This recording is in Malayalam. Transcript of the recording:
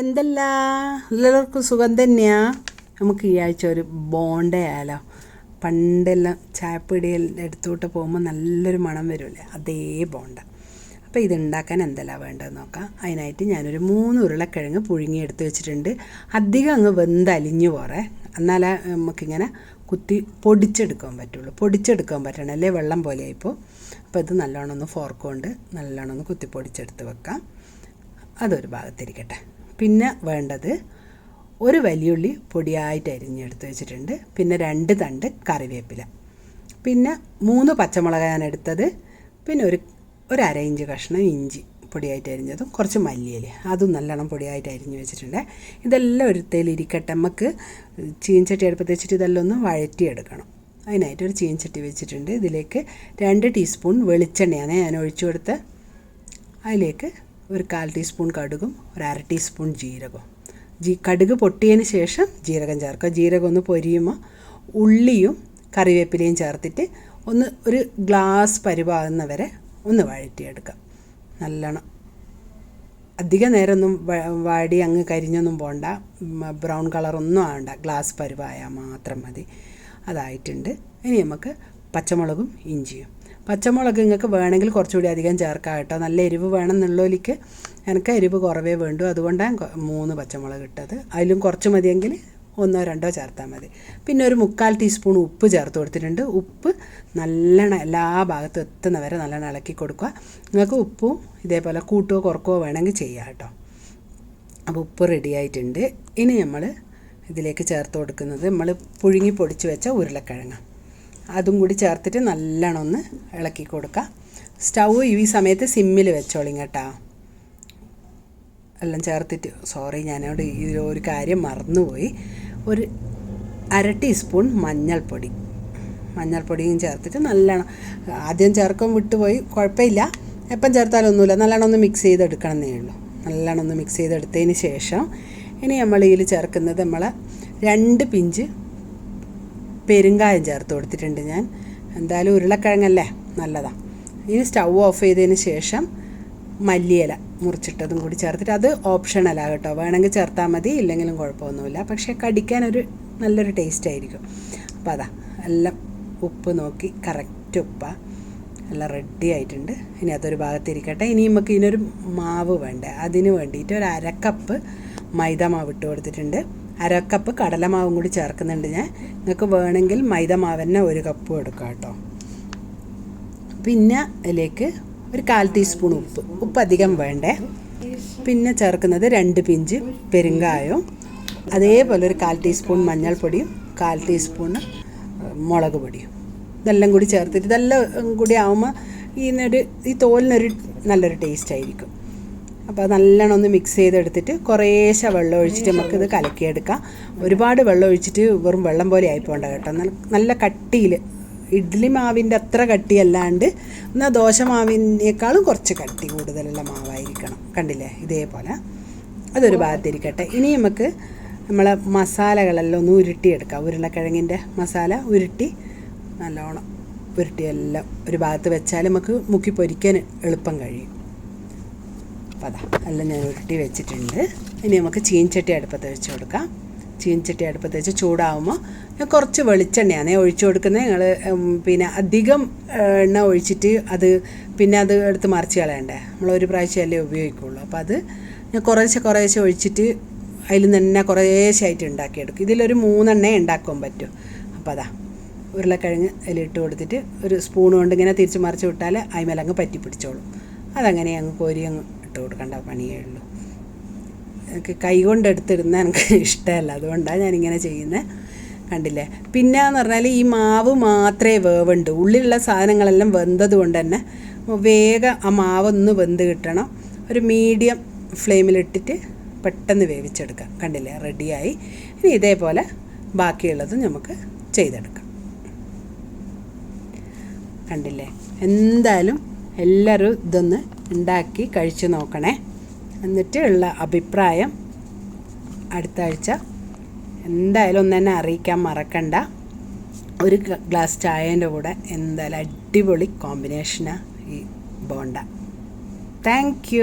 എന്തല്ല? എല്ലാവർക്കും സുഖം തന്നെയാ. നമുക്ക് ഈ ആഴ്ച ഒരു ബോണ്ടയാലോ പണ്ടെല്ലാം ചായപ്പൊടിയിൽ എടുത്തോട്ട് പോകുമ്പോൾ നല്ലൊരു മണം വരുമല്ലേ അതേ ബോണ്ട. അപ്പോൾ ഇത് ഉണ്ടാക്കാൻ എന്തെല്ലാം വേണ്ടതെന്ന് നോക്കാം. അതിനായിട്ട് ഞാനൊരു മൂന്ന് ഉരുളക്കിഴങ്ങ് പുഴുങ്ങി എടുത്ത് വെച്ചിട്ടുണ്ട്. അധികം അങ്ങ് വെന്തലിഞ്ഞു പോറേ എന്നാലേ നമുക്കിങ്ങനെ കുത്തി പൊടിച്ചെടുക്കാൻ പറ്റുള്ളൂ. പൊടിച്ചെടുക്കാൻ പറ്റണം. അല്ലേ? വെള്ളം പോലെ ആയിപ്പോൾ അപ്പോൾ ഇത് നല്ലോണം ഒന്ന് ഫോർക്ക് കൊണ്ട് നല്ലോണം ഒന്ന് കുത്തി പൊടിച്ചെടുത്ത് വെക്കാം. അതൊരു ഭാഗത്തിരിക്കട്ടെ. പിന്നെ വേണ്ടത് ഒരു വലിയുള്ളി പൊടിയായിട്ട് അരിഞ്ഞെടുത്ത് വെച്ചിട്ടുണ്ട്. പിന്നെ രണ്ട് തണ്ട് കറിവേപ്പില. പിന്നെ മൂന്ന് പച്ചമുളക് ഞാൻ എടുത്തത്. പിന്നെ ഒരു ഒരു അര ഇഞ്ച് കഷ്ണം ഇഞ്ചി പൊടിയായിട്ട് അരിഞ്ഞതും കുറച്ച് മല്ലിയില. അതും നല്ലോണം പൊടിയായിട്ട് അരിഞ്ഞ് വെച്ചിട്ടുണ്ട്. ഇതെല്ലാം ഒരു തേലിരിക്കട്ടെ നമുക്ക് ചീൻചട്ടി അടുപ്പത്ത് വെച്ചിട്ട് ഇതെല്ലാം ഒന്ന് വഴറ്റിയെടുക്കണം. അതിനായിട്ട് ഒരു ചീൻചട്ടി വെച്ചിട്ടുണ്ട്. ഇതിലേക്ക് രണ്ട് ടീസ്പൂൺ വെളിച്ചെണ്ണയാണ് ഞാൻ ഒഴിച്ചു കൊടുത്ത് അതിലേക്ക് ഒരു കാൽ ടീസ്പൂൺ കടുകും ഒരു അര ടീസ്പൂൺ ജീരകവും. ജീ കടുക് പൊട്ടിയതിന് ശേഷം ജീരകം ചേർക്കുക. ജീരകം ഒന്ന് പൊരിയുമ്പോൾ ഉള്ളിയും കറിവേപ്പിലയും ചേർത്തിട്ട് ഒന്ന് ഒരു ഗ്ലാസ് പരിവാകുന്ന വരെ ഒന്ന് വഴറ്റിയെടുക്കുക. നല്ലോണം. അധിക നേരമൊന്നും വാടി അങ്ങ് കരിഞ്ഞൊന്നും പോണ്ട. ബ്രൗൺ കളറൊന്നും ആവണ്ട. ഗ്ലാസ് പരുവായാൽ മാത്രം മതി. അതായിട്ടുണ്ട്. ഇനി നമുക്ക് പച്ചമുളകും ഇഞ്ചിയും. പച്ചമുളക് നിങ്ങൾക്ക് വേണമെങ്കിൽ കുറച്ചുകൂടി അധികം ചേർക്കാം കേട്ടോ. നല്ല എരിവ് വേണം എന്നുള്ളതിലേക്ക് എനിക്ക് എരിവ് കുറവേ വേണ്ടു. അതുകൊണ്ടാണ് മൂന്ന് പച്ചമുളക് ഇട്ടത്. അതിലും കുറച്ച് മതിയെങ്കിൽ ഒന്നോ രണ്ടോ ചേർത്താൽ മതി. പിന്നെ ഒരു മുക്കാൽ ടീസ്പൂൺ ഉപ്പ് ചേർത്ത് കൊടുത്തിട്ടുണ്ട്. ഉപ്പ് നല്ലോണം എല്ലാ ഭാഗത്തും എത്തുന്ന വരെ ഇളക്കി കൊടുക്കുക. നിങ്ങൾക്ക് ഉപ്പും ഇതേപോലെ കൂട്ടുകയോ കുറക്കുകയോ വേണമെങ്കിൽ ചെയ്യാം കേട്ടോ. അപ്പോൾ ഉപ്പ് റെഡി ആയിട്ടുണ്ട്. ഇനി നമ്മൾ ഇതിലേക്ക് ചേർത്ത് കൊടുക്കുന്നത് നമ്മൾ പുഴുങ്ങി പൊടിച്ച് വെച്ച ഉരുളക്കിഴങ്ങ്. അതും കൂടി ചേർത്തിട്ട് നല്ലോണം ഒന്ന് ഇളക്കി കൊടുക്കുക സ്റ്റൗ ഈ സമയത്ത് സിമ്മിൽ വെച്ചോളിങ് കേട്ടോ. എല്ലാം ചേർത്തിട്ട് സോറി ഞാനോട് ഒരു കാര്യം മറന്നുപോയി. ഒരു അര ടീസ്പൂൺ മഞ്ഞൾപ്പൊടി. മഞ്ഞൾപ്പൊടിയും ചേർത്തിട്ട് നല്ലോണം ആദ്യം ചേർക്കും വിട്ടുപോയി കുഴപ്പമില്ല. എപ്പം ചേർത്താലൊന്നുമില്ല നല്ലോണം ഒന്ന് മിക്സ് ചെയ്തെടുക്കണമെന്നേ ഉള്ളൂ. നല്ലോണം ഒന്ന് മിക്സ് ചെയ്തെടുത്തതിന് ശേഷം ഇനി നമ്മൾ ഇതിൽ ചേർക്കുന്നത് നമ്മൾ രണ്ട് പിഞ്ച് പെരുങ്കായം ചേർത്ത് കൊടുത്തിട്ടുണ്ട് ഞാൻ. എന്തായാലും ഉരുളക്കിഴങ്ങല്ലേ? നല്ലതാണ് ഇനി സ്റ്റൗ ഓഫ് ചെയ്തതിന് ശേഷം മല്ലിയില മുറിച്ചിട്ടതും കൂടി ചേർത്തിട്ട് അത് ഓപ്ഷണലാണ് കേട്ടോ. വേണമെങ്കിൽ ചേർത്താൽ മതി ഇല്ലെങ്കിലും കുഴപ്പമൊന്നുമില്ല. പക്ഷേ കടിക്കാൻ ഒരു നല്ലൊരു ടേസ്റ്റ് ആയിരിക്കും. അപ്പോൾ അതാ എല്ലാം ഉപ്പ് നോക്കി കറക്റ്റ് ഉപ്പാ. എല്ലാം റെഡി ആയിട്ടുണ്ട്. ഇനി അതൊരു ഭാഗത്തിരിക്കട്ടെ ഇനി നമുക്ക് ഇതിനൊരു മാവ് വേണ്ടേ? അതിന് വേണ്ടിയിട്ട് ഒരു അരക്കപ്പ് മൈദ മാവ് ഇട്ട് കൊടുത്തിട്ടുണ്ട്. അരക്കപ്പ് കടലമാവും കൂടി ചേർക്കുന്നുണ്ട് ഞാൻ. നിങ്ങൾക്ക് വേണമെങ്കിൽ മൈദ മാവ് തന്നെ ഒരു കപ്പ് എടുക്കാം കേട്ടോ. പിന്നെ അതിലേക്ക് ഒരു കാൽ ടീസ്പൂൺ ഉപ്പ്. ഉപ്പ് അധികം വേണ്ടേ. പിന്നെ ചേർക്കുന്നത് രണ്ട് പിഞ്ച് പെരുങ്കായവും അതേപോലെ ഒരു കാൽ ടീസ്പൂൺ മഞ്ഞൾപ്പൊടിയും കാൽ ടീസ്പൂൺ മുളക് പൊടിയും. ഇതെല്ലാം കൂടി ചേർത്തിട്ട് ഇതെല്ലാം കൂടി ആകുമ്പോൾ ഇതിനൊരു ഈ തോലിനൊരു നല്ലൊരു ടേസ്റ്റ് ആയിരിക്കും. അപ്പോൾ നല്ലോണം ഒന്ന് മിക്സ് ചെയ്തെടുത്തിട്ട് കുറേശ്ശെ വെള്ളം ഒഴിച്ചിട്ട് നമുക്കിത് കലക്കിയെടുക്കാം. ഒരുപാട് വെള്ളം ഒഴിച്ചിട്ട് വെറും വെള്ളം പോലെ ആയിപ്പോണ്ട കേട്ടോ. നല്ല കട്ടിയിൽ ഇഡ്ഡലി മാവിന്റെ അത്ര കട്ടിയല്ലാണ്ട് എന്നാൽ ദോശ മാവിനേക്കാളും കുറച്ച് കട്ടി കൂടുതലുള്ള മാവായിരിക്കണം. കണ്ടില്ലേ? ഇതേപോലെ. അതൊരു ഭാഗത്തിരിക്കട്ടെ. ഇനി നമുക്ക് നമ്മളെ മസാലകളെല്ലാം ഒന്ന് ഉരുട്ടിയെടുക്കാം. ഉരുളക്കിഴങ്ങിന്റെ മസാല ഉരുട്ടി നല്ലോണം ഉരുട്ടിയെല്ലാം ഒരു ഭാഗത്ത് വെച്ചാൽ നമുക്ക് മുക്കി പൊരിക്കാൻ എളുപ്പം കഴിയും. അപ്പോൾ അതാ എല്ലാം ഞാൻ ഉരുട്ടി വെച്ചിട്ടുണ്ട്. ഇനി നമുക്ക് ചീൻചട്ടി അടുപ്പത്ത് വെച്ച് കൊടുക്കാം. ചീൻചട്ടി അടുപ്പത്ത് വെച്ച് ചൂടാവുമ്പോൾ ഞാൻ കുറച്ച് വെളിച്ചെണ്ണയാണ് ഒഴിച്ചു കൊടുക്കുന്നത്. ഞങ്ങൾ പിന്നെ അധികം എണ്ണ ഒഴിച്ചിട്ട് അത് പിന്നെ അത് എടുത്ത് മറിച്ച് കളയണ്ടേ? നമ്മൾ ഒരു പ്രാവശ്യമല്ലേ ഉപയോഗിക്കുള്ളൂ. അപ്പോൾ അത് ഞാൻ കുറേശ്ശെ കുറേശ്ശെ ഒഴിച്ചിട്ട് അതിൽ തന്നെ കുറേശ്ശായിട്ട് ഉണ്ടാക്കിയെടുക്കും. ഇതിലൊരു മൂന്നെണ്ണേ ഉണ്ടാക്കാൻ പറ്റും. അപ്പോൾ അതാ ഉരുളക്കിഴങ്ങ് അതിലിട്ട് കൊടുത്തിട്ട് ഒരു സ്പൂൺ കൊണ്ട് ഇങ്ങനെ തിരിച്ച് മറിച്ച് വിട്ടാൽ അതിമേലങ്ങ് പറ്റി പിടിച്ചോളും അതങ്ങനെ അങ്ങ് കോരി അങ്ങ് കൊടുക്കേണ്ട പണിയേ ഉള്ളൂ. എനിക്ക് കൈ കൊണ്ട് എടുത്തിരുന്ന എനിക്ക് ഇഷ്ടമല്ല. അതുകൊണ്ടാണ് ഞാനിങ്ങനെ ചെയ്യുന്നത്. കണ്ടില്ലേ? പിന്നെ എന്ന് പറഞ്ഞാൽ ഈ മാവ് മാത്രമേ വേവുണ്ട്. ഉള്ളിലുള്ള സാധനങ്ങളെല്ലാം വെന്തത് കൊണ്ട് തന്നെ വേഗം ആ മാവൊന്ന് വെന്ത് കിട്ടണം. ഒരു മീഡിയം ഫ്ലെയിമിലിട്ടിട്ട് പെട്ടെന്ന് വേവിച്ചെടുക്കാം. കണ്ടില്ലേ? റെഡിയായി. ഇനി ഇതേപോലെ ബാക്കിയുള്ളതും നമുക്ക് ചെയ്തെടുക്കാം. കണ്ടില്ലേ? എന്തായാലും എല്ലാവരും ഇതൊന്ന് ഉണ്ടാക്കി കഴിച്ചു നോക്കണേ. എന്നിട്ട് ഉള്ള അഭിപ്രായം അടുത്ത ആഴ്ച. എന്തായാലും ഒന്ന് തന്നെ അറിയിക്കാൻ മറക്കണ്ട. ഒരു ഗ്ലാസ് ചായേന്റെ കൂടെ എന്തായാലും അടിപൊളി കോമ്പിനേഷനാണ് ഈ ബോണ്ട. താങ്ക്